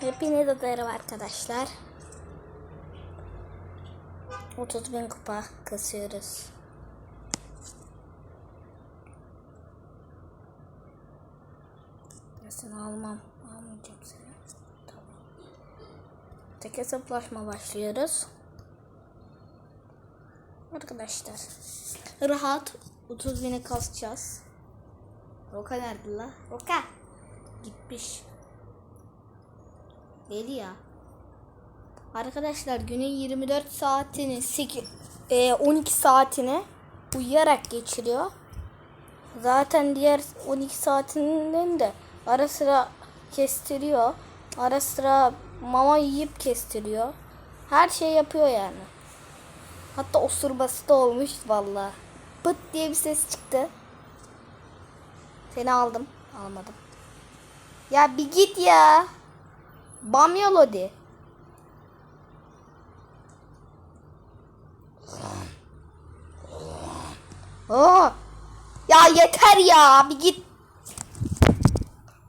Hepinize merhaba arkadaşlar. 30 bin kupa kasıyoruz. Ya seni almam. Almayacağım seni. Tamam. Tek hesaplaşma başlıyoruz. Arkadaşlar. Rahat 30 bini kasacağız. Roka nerede la? Roka. Gitmiş. Deli ya. Arkadaşlar günün 24 saatini 8, e, 12 saatini uyuyarak geçiriyor. Zaten diğer 12 saatinden de ara sıra kestiriyor. Ara sıra mama yiyip kestiriyor. Her şey yapıyor yani. Hatta osurbası da olmuş valla. Pıt diye bir ses çıktı. Seni aldım. Almadım. Ya bir git ya. Bamya Lodi. Aa, ya yeter ya bir git.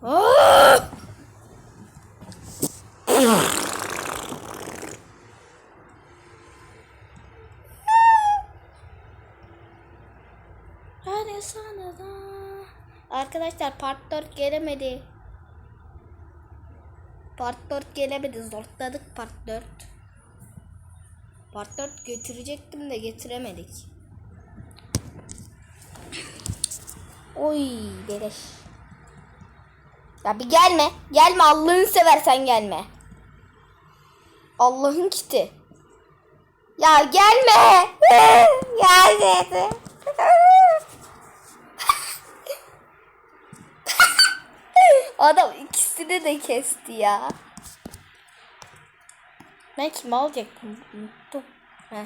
Aa! Sana da. Arkadaşlar part 4 gelemedi. Part 4 gelemedi. Zorladık part 4. Part 4 getirecektim de getiremedik. Oy beleş. Ya bir gelme. Gelme Allah'ını seversen gelme. Allah'ın kiti. Ya gelme. Gelme. Adam ikisini de kesti ya. Ben kim alacaktım? Unuttum. Heh.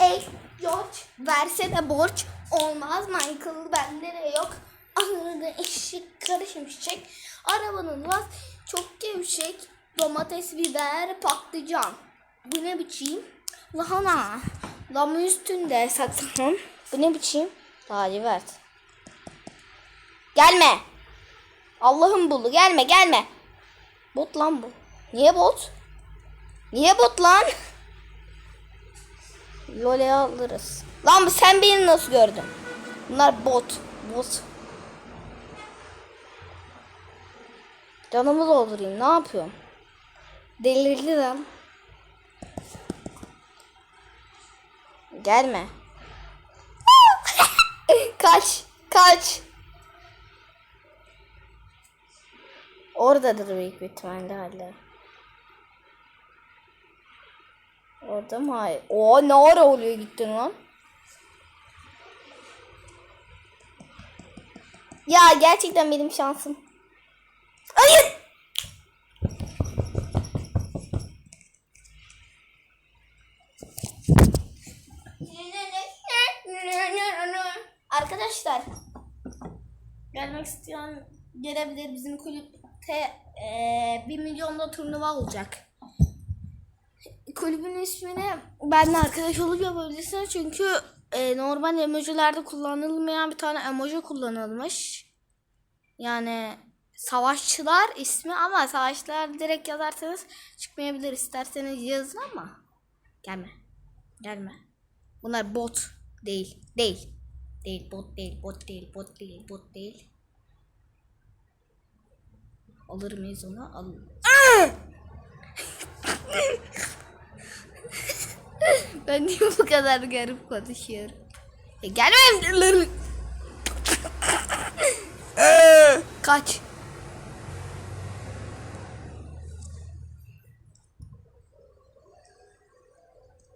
Ey George versene borç. Olmaz Michael bende de yok. Arada eşik karışmışacak. Arabanın laf çok gevşek. Domates, biber, patlıcan. Bu ne biçim? Lahana. Lama üstünde saksam. Bu ne biçim? Lacivert. Gelme. Allah'ın bulu gelme gelme. Bot lan bu. Niye bot? Niye bot lan? Lole alırız. Lan sen beni nasıl gördün? Bunlar bot. Bot. Canımı doldurayım. Ne yapıyorum? Delirdi lan. Gelme. kaç. Kaç. Oradadır büyük bir ihtimalle hala. Orada mı? Hayır. O ne ara oluyor gittin lan? Ya gerçekten benim şansım. Hayır. Arkadaşlar gelmek isteyen gelebilir bizim kulüpte eee 1 milyonda turnuva olacak. Kulübün ismini benimle arkadaş olup yapabilirsiniz çünkü e, normal emojilerde kullanılmayan bir tane emoji kullanılmış. Yani savaşçılar ismi ama savaşçılar direkt yazarsanız çıkmayabilir isterseniz yazın ama gelme gelme. Bunlar bot değil değil değil bot değil bot değil bot değil bot değil. Alır mıyız onu? Alır. ben niye bu kadar garip konuşuyorum? E, gelme. Kaç.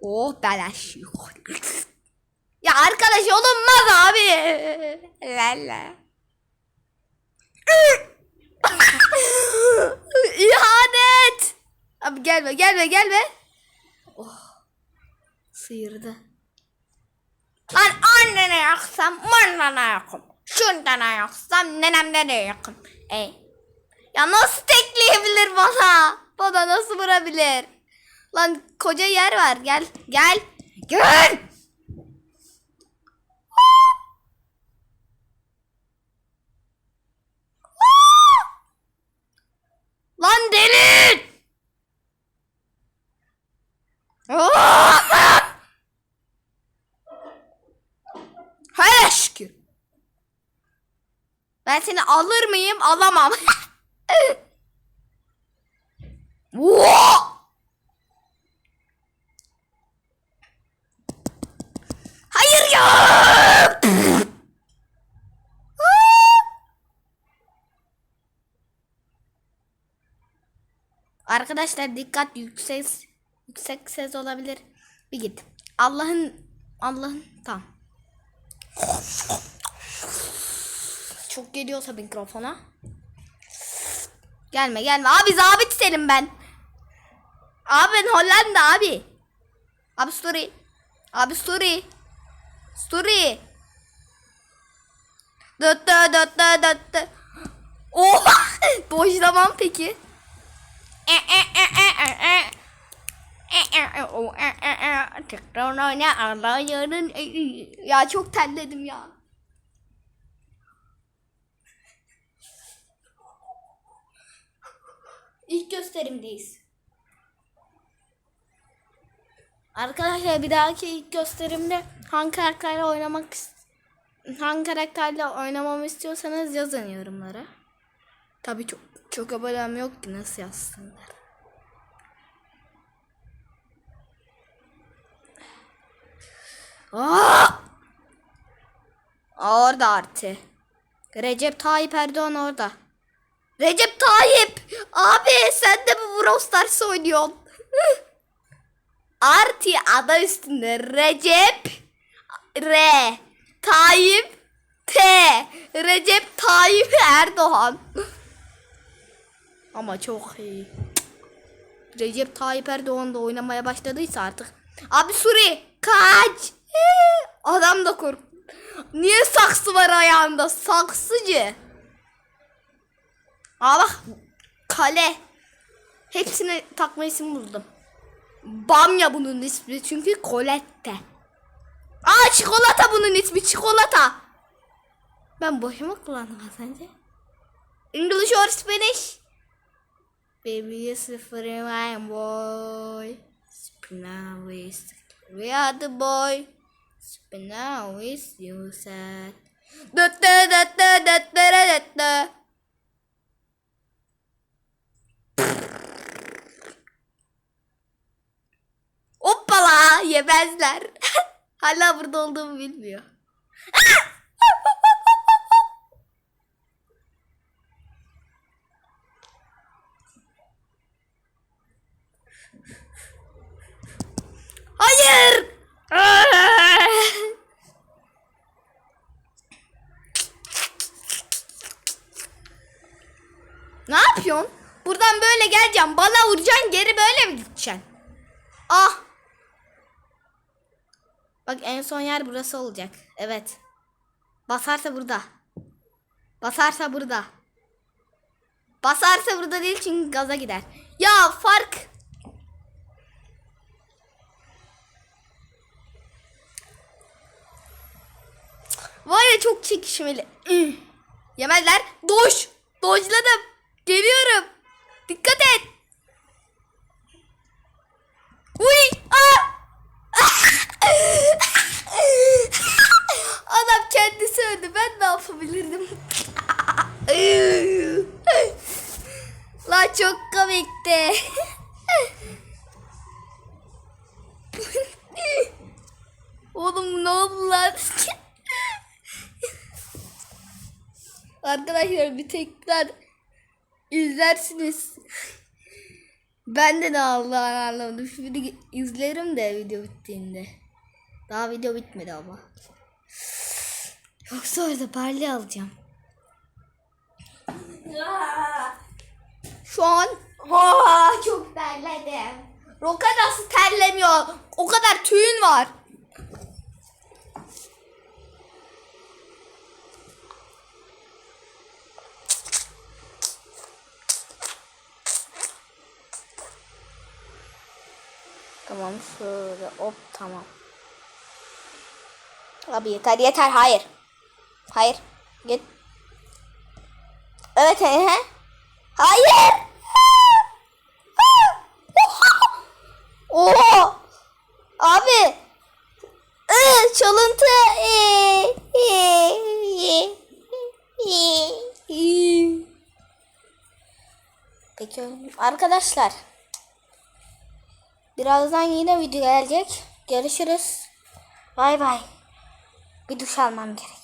Oh belaş yok. Ya arkadaş olunmaz abi. Lala. İhanet. Abi gelme gelme gelme. Oh. Sıyırdı. Lan annene yaksam mannana yakım. Şundana yaksam nenemde de yakım. Ey. Ya nasıl tekleyebilir bana? Bana nasıl vurabilir? Lan koca yer var. Gel. Gel. Gel. Lan delin! Aa! Hele şükür. Ben seni alır mıyım? Alamam. Hayır ya! Arkadaşlar dikkat yüksek yüksek ses olabilir. Bir git. Allah'ın Allah'ın tamam. Çok geliyorsa mikrofona. Gelme gelme. Abi zabit senin ben. Abi ben Hollanda abi. Abi story. Abi story. Story. Dıt dıt dıt. Oha! Boşlamam peki. E, e, e, e, e, e. E, e, e, o, e, e, e. Tekrar oyna, Allah yarın. E, e. Ya çok terledim ya. İlk gösterimdeyiz. Arkadaşlar bir dahaki ilk gösterimde hangi karakterle oynamak hangi karakterle oynamamı istiyorsanız yazın yorumlara. Tabii çok çok abonem yok ki nasıl yazsınlar. Aa! Orada artı. Recep Tayyip Erdoğan orada. Recep Tayyip! Abi sen de bu Brawl Stars oynuyorsun. Artı adı üstünde Recep R Tayyip T Recep Tayyip Erdoğan. Ama çok iyi. Recep Tayyip Erdoğan da oynamaya başladıysa artık. Abi Suri kaç. Adam da kork. Niye saksı var ayağında? Saksıcı. Aa bak kale. Hepsini takma isim buldum. Bamya bunun ismi çünkü Colette. Aa çikolata bunun ismi çikolata. Ben boşuma kullandım az önce. English or Spanish? Baby is free my boy. Spina with we are the boy. Spina with you said. Da da da da da da da da. Yemezler. Hala burada olduğumu bilmiyor. Hayır. Ne yapıyorsun? Buradan böyle geleceğim. Bana vuracaksın geri böyle mi gideceksin? Ah. Bak en son yer burası olacak. Evet. Basarsa burada. Basarsa burada. Basarsa burada değil çünkü gaza gider. Ya fark. Var ya çok çekişmeli. Yemezler. Doş. Dojladım. Geliyorum. Dikkat et. Uy! Aa! Adam kendisi öldü. Ben ne yapabilirdim? La çok komikti. Oğlum ne oldu lan? Arkadaşlar bir tekrar izlersiniz. Ben de ne Allah'ını anlamadım. Şimdi izlerim de video bittiğinde. Daha video bitmedi ama. Yoksa orada parli alacağım. Şu an Aa, çok terledim. Roka nasıl terlemiyor? O kadar tüyün var. Tamam şöyle hop tamam. Abi yeter yeter hayır. Hayır. Git. Evet he he. Hayır. Oo. Abi. Ee, çalıntı. Peki arkadaşlar Birazdan yine video gelecek. Görüşürüz. Bay bay. Bir duş almam gerek.